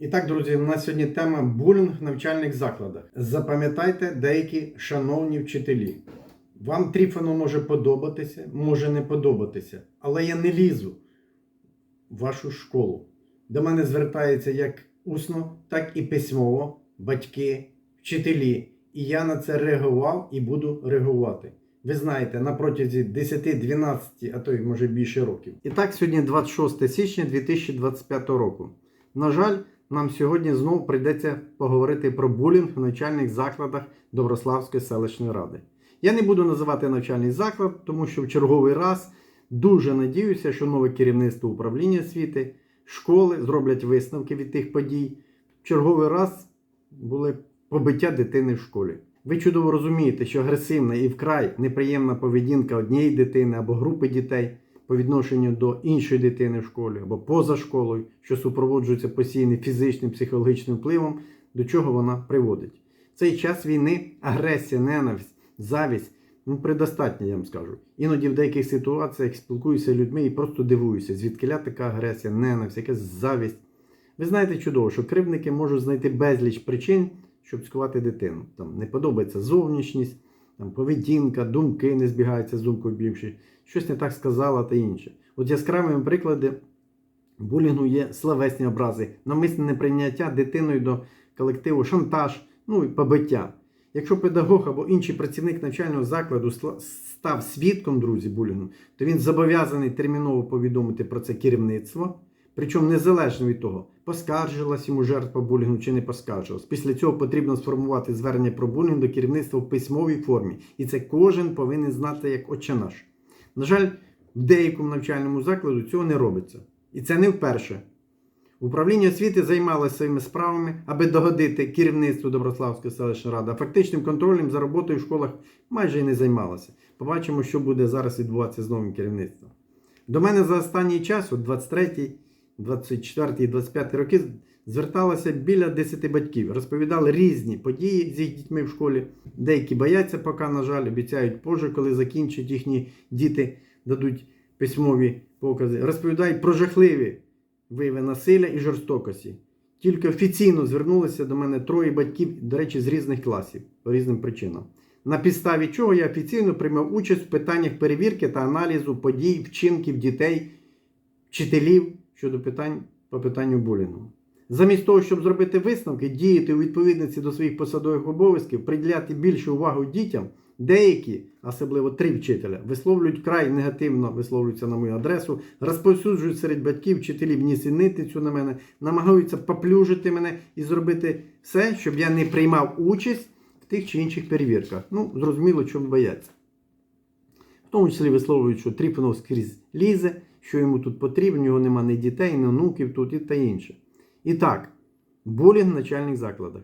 І так, друзі, у нас сьогодні тема булінг в навчальних закладах. Запам'ятайте деякі шановні вчителі. Вам Тріфону може подобатися, може не подобатися, але я не лізу в вашу школу. До мене звертаються як усно, так і письмово батьки, вчителі. І я на це реагував і буду реагувати. Ви знаєте, на протязі 10, 12, а то й може більше років. І так, сьогодні 26 січня 2025 року. На жаль, нам сьогодні знову прийдеться поговорити про булінг в навчальних закладах Доброславської селищної ради. Я не буду називати навчальний заклад, тому що в черговий раз дуже надіюся, що нове керівництво управління освіти, школи зроблять висновки від тих подій. В черговий раз були побиття дитини в школі. Ви чудово розумієте, що агресивна і вкрай неприємна поведінка однієї дитини або групи дітей по відношенню до іншої дитини в школі або поза школою, що супроводжується постійним фізичним психологічним впливом, до чого вона приводить. В цей час війни агресія, ненависть, завість ну, предостатня, я вам скажу. Іноді в деяких ситуаціях спілкуюся з людьми і просто дивуюся, звідкиля така агресія, ненависть, якась завість. Ви знаєте чудово, що кривдники можуть знайти безліч причин, щоб цькувати дитину. Там не подобається зовнішність, там поведінка, думки не збігаються з думкою більше, щось не так сказала та інше. От яскравими приклади булінгу є словесні образи, намисне неприйняття дитиною до колективу, шантаж, ну і побиття. Якщо педагог або інший працівник навчального закладу став свідком, друзі, булінгу, то він зобов'язаний терміново повідомити про це керівництво, причому незалежно від того, поскаржилась йому жертва булінгу чи не поскаржилась. Після цього потрібно сформувати звернення про булінг до керівництва в письмовій формі. І це кожен повинен знати як отче наш. На жаль, в деякому навчальному закладу цього не робиться. І це не вперше. Управління освіти займалося своїми справами, аби догодити керівництву Доброславської селищної ради, а фактичним контролем за роботою в школах майже і не займалося. Побачимо, що буде зараз відбуватися з новим керівництвом. До мене за останній час, от 23, 24 і 25 роки, зверталося біля 10 батьків, розповідали різні події з їх дітьми в школі. Деякі бояться, поки, на жаль, обіцяють позже, коли закінчать їхні діти, дадуть письмові покази. Розповідають про жахливі вияви насилля і жорстокості. Тільки офіційно звернулися до мене троє батьків, до речі, з різних класів по різним причинам. На підставі чого я офіційно приймав участь в питаннях перевірки та аналізу подій, вчинків дітей, вчителів щодо питань по питанню булінгу. Замість того, щоб зробити висновки, діяти у відповідності до своїх посадових обов'язків, приділяти більше уваги дітям, деякі, особливо три вчителя, висловлюють край негативно висловлюються на мою адресу, розповсюджують серед батьків, вчителів нісенітницю на мене, намагаються поплюжити мене і зробити все, щоб я не приймав участь в тих чи інших перевірках. Ну, зрозуміло, чому бояться. В тому числі висловлюють, що Тріпанов скрізь лізе, що йому тут потрібно, у нього нема ні дітей, ні онуків тут і та інше. І так, булінг в начальних закладах.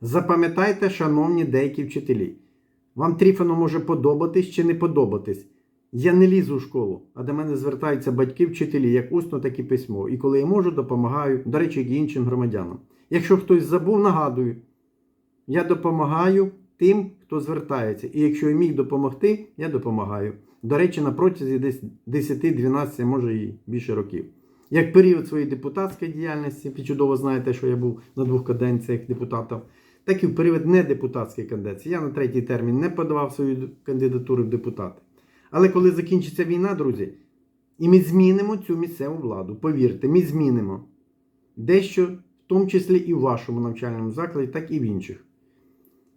Запам'ятайте, шановні деякі вчителі. Вам Тріфану може подобатись чи не подобатись. Я не лізу в школу, а до мене звертаються батьки, вчителі, як усно, так і письмо. І коли я можу, допомагаю, до речі, іншим громадянам. Якщо хтось забув, нагадую, я допомагаю тим, хто звертається. І якщо я міг допомогти, я допомагаю. До речі, на протязі десь 10-12, може і більше років. Як період своєї депутатської діяльності, ви чудово знаєте, що я був на двох каденціях депутатів, так і в період недепутатської каденції. Я на третій термін не подавав свою кандидатуру в депутати. Але коли закінчиться війна, друзі, і ми змінимо цю місцеву владу, повірте, ми змінимо дещо, в тому числі і в вашому навчальному закладі, так і в інших.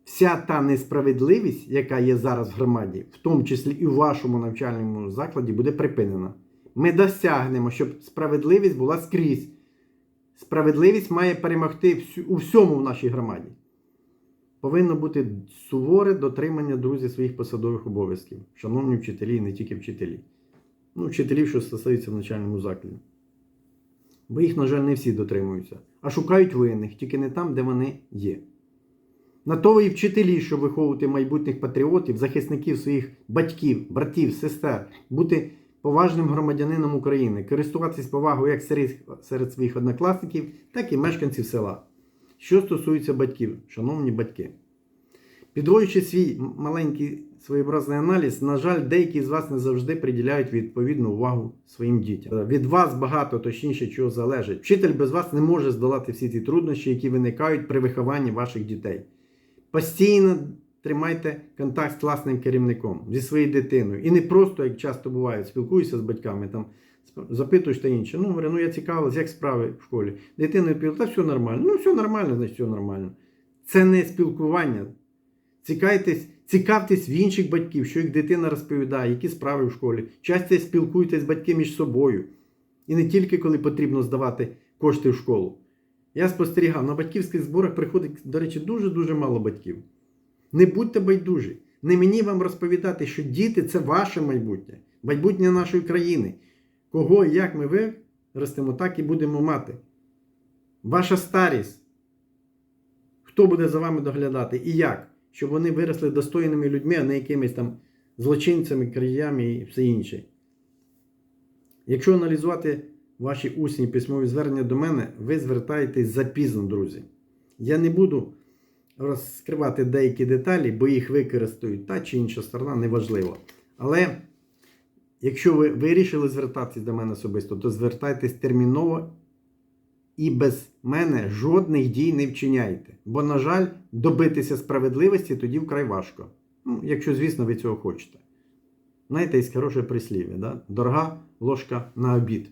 Вся та несправедливість, яка є зараз в громаді, в тому числі і в вашому навчальному закладі, буде припинена. Ми досягнемо, щоб справедливість була скрізь. Справедливість має перемогти у всьому в нашій громаді. Повинно бути суворе дотримання, друзі, своїх посадових обов'язків. Шановні вчителі, і не тільки вчителі. Ну, вчителів, що стосуються в навчальному закладі. Бо їх, на жаль, не всі дотримуються, а шукають винних, тільки не там, де вони є. На то ви і вчителі, щоб виховувати майбутніх патріотів, захисників своїх батьків, братів, сестер, бути поважним громадянином України, користуватись повагою як серед, своїх однокласників, так і мешканців села. Що стосується батьків, шановні батьки, Підводячи свій маленький своєобразний аналіз, на жаль, деякі з вас не завжди приділяють відповідну увагу своїм дітям. Від вас багато, точніше, чого залежить. Вчитель без вас не може здолати всі ті труднощі, які виникають при вихованні ваших дітей. Постійно тримайте контакт з власним керівником, зі своєю дитиною. І не просто, як часто буває, спілкуюся з батьками, там запитуєш та інше. Ну, говорю, ну я цікавилась, як справи в школі. Дитина відповіла, та все нормально. Ну, все нормально, значить, все нормально. Це не спілкування. Цікайтесь, цікавтесь в інших батьків, що їх дитина розповідає, які справи в школі. Часто спілкуйтесь батьки між собою. І не тільки коли потрібно здавати кошти в школу. Я спостерігав, на батьківських зборах приходить, до речі, дуже-дуже мало батьків. Не будьте байдужі. Не мені вам розповідати, що діти це ваше майбутнє, майбутнє нашої країни. Кого і як ми виростемо, так і будемо мати. Ваша старість. Хто буде за вами доглядати і як? Щоб вони виросли достойними людьми, а не якимись там злочинцями, краями і все інше. Якщо аналізувати ваші усні письмові звернення до мене, ви звертаєтесь запізно, друзі. Я не буду розкривати деякі деталі, бо їх використають та чи інша сторона, неважливо. Але якщо ви вирішили звертатись до мене особисто, то звертайтесь терміново і без мене жодних дій не вчиняйте. Бо, на жаль, добитися справедливості тоді вкрай важко. Ну, якщо, звісно, ви цього хочете. Знаєте, є хороше прислів'я, да? дорога ложка на обід.